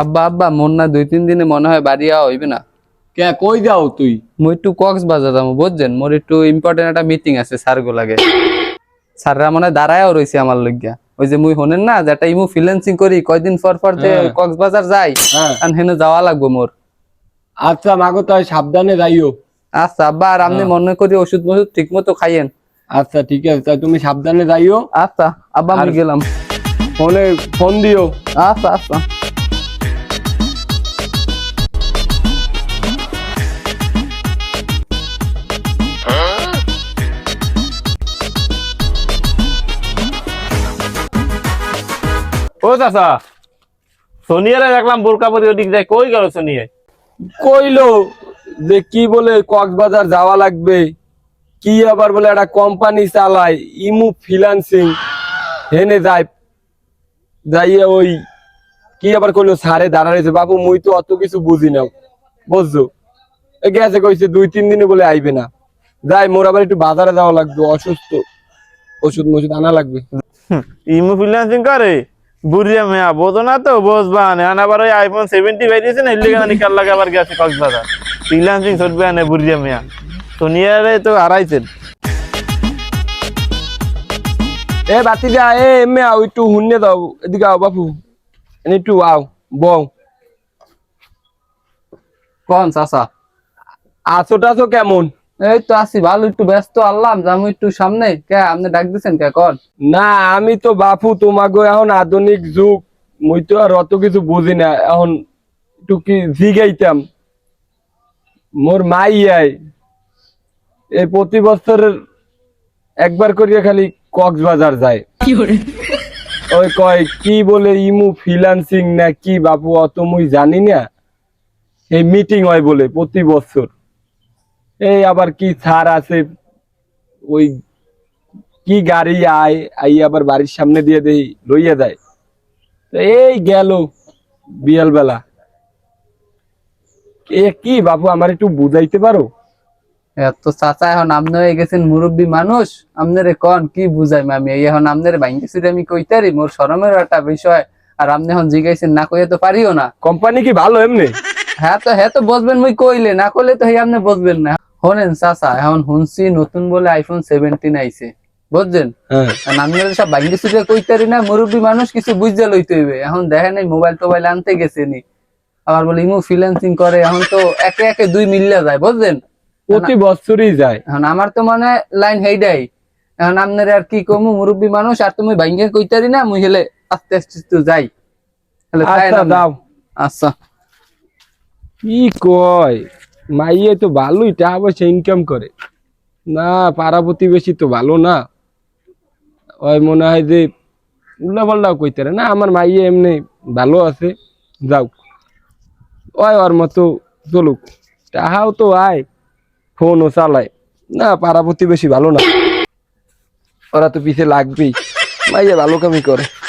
আব্বা আব্বা মন না দুই তিন দিনে মনে হয় বাড়ি আওয়া হইবে না। কে কই যাও তুই? মুই একটু কক্সবাজার যাব বুঝছেন? মোর একটু ইম্পর্টেন্ট একটা মিটিং আছে স্যার লাগে স্যাররা মনে হয় দাঁড়ায়ও রয়েছে আমার লজ্ঞা ওই যে মুই হনেন না যেটা ইমু ফ্রিল্যান্সিং করি কয়দিন পর পর যে হ্যাঁ। কক্সবাজার যাই হ্যাঁ। আর হেনে যাওয়া লাগবো মোর। আচ্ছা মাগো তাই সাবধানে যাইও। আচ্ছা আব্বা আর আপনি হ্যাঁ। মনে করি ওষুধ মষুধ ঠিক মতো খাইয়েন। আচ্ছা ঠিক আছে তাই তুমি সাবধানে যাইও। আচ্ছা আব্বা আমি গেলাম। ফোনে ফোন দিও। আচ্ছা আচ্ছা। ও চাচা সোনিয়ারে দেখলাম বোরকা পরি ওদিক যায় কই গেল সোনিয়া? কইলো যে কি বলে কক্সবাজার যাওয়া লাগবে কি আবার বলে একটা কোম্পানি চালায় ইমু ফিনান্সিং হেনে যায় যাইয়ে ওই কি আবার কইলো সারে দাঁড়া বাবু মুই তো অত কিছু বুঝি না বুঝছ? গেছে কইছে দুই তিন দিনে বলে আইবে না। যাই মোর আবার একটু বাজারে যাওয়া লাগবে অসুস্থ ওষুধ মষুধ আনা লাগবে। ইমু ফ্রিল্যান্সিং করে? বুড়িয়া মেয়া বোঝো না তো বসবা নে। আবার ওই আইফোন সেভেন্টি বাইরেছে না এর লিগে নিকাল লাগে আবার গেছে কক্সবাজার। ফ্রিল্যান্সিং সরবে আনে বুড়িয়া মেয়া। সোনিয়ারে তো হারাইছেন। এ বাতি যা এ এমে আও একটু হুন্নে দাও এদিকে আও বাপু। এনে একটু আও বউ কোন চাচা? আছো টাছো কেমন? এই তো আছি ভালো একটু ব্যস্ত আল্লাহ যাব একটু সামনে। কে আপনি ডাক দিছেন কে কন? না আমি তো বাপু তোমাকে এখন আধুনিক যুগ মুই তো আর অত কিছু বুঝি না এখন একটু কি জিগাইতাম। মোর মাই আয় এই প্রতি বছর একবার করিয়া খালি কক্সবাজার যায়। ওই কয় কি বলে ইমু ফিনান্সিং না কি বাপু অত মুই জানি না। এই মিটিং হয় বলে প্রতি বছর। এই আবার কি ছাড় আছে? ওই কি গাড়ি আয় আই আবার বাড়ির সামনে দিয়ে দেই লইয়া যায়। তো এই গেল বিয়াল বেলা এ কি বাবু আমার একটু বুঝাইতে পারো? এত চাচা এখন আপনি হয়ে গেছেন মুরব্বী মানুষ আপনারে কন কি বুঝাই আমি এখন আপনারে ভাঙ্গিছি আমি কইতারি মোর শরমের একটা বিষয়। আর আপনি এখন জিগাইছেন না কইয়া তো পারিও না। কোম্পানি কি ভালো এমনি? হ্যাঁ তো হ্যাঁ তো বসবেন মুই কইলে। না কইলে তো হে আপনি বসবেন না। শোনেন চাচা এখন শুনছি নতুন বলে আইফোন সেভেন্টিন আইছে। বুঝছেন? হ্যাঁ। আমি সব ভাঙ্গি সুজে কইতারি না মুরব্বী মানুষ কিছু বুঝতে লইতে হইবে। এখন দেখেন এই মোবাইল টোবাইল আনতে গেছে নি। আবার বলে ইমো ফ্রিল্যান্সিং করে এখন তো একে একে দুই মিল্লা যায় বুঝলেন প্রতি বছরই যায়। এখন আমার তো মানে লাইন হেইডাই। এখন আপনার আর কি কমু মুরব্বী মানুষ আর তুমি ভাঙ্গে কইতারি না মুই হেলে আস্তে আস্তে তো যাই। আচ্ছা দাও। আচ্ছা। কি কয়? মাইয়ে তো ভালোই, টাকা পয়সা ইনকাম করে। না, পাড়া প্রতিবেশী তো ভালো না। ওই মনে হয় যে উল্লা পাল্টাও কইতে না, আমার মাইয়ে এমনি ভালো আছে, যাও। ওই ওর মতো চলুক। টাহাও তো আয় ফোনও চালায়। না, পাড়া প্রতিবেশী ভালো না। ওরা তো পিছে লাগবেই। মাইয়ে ভালো কামি করে।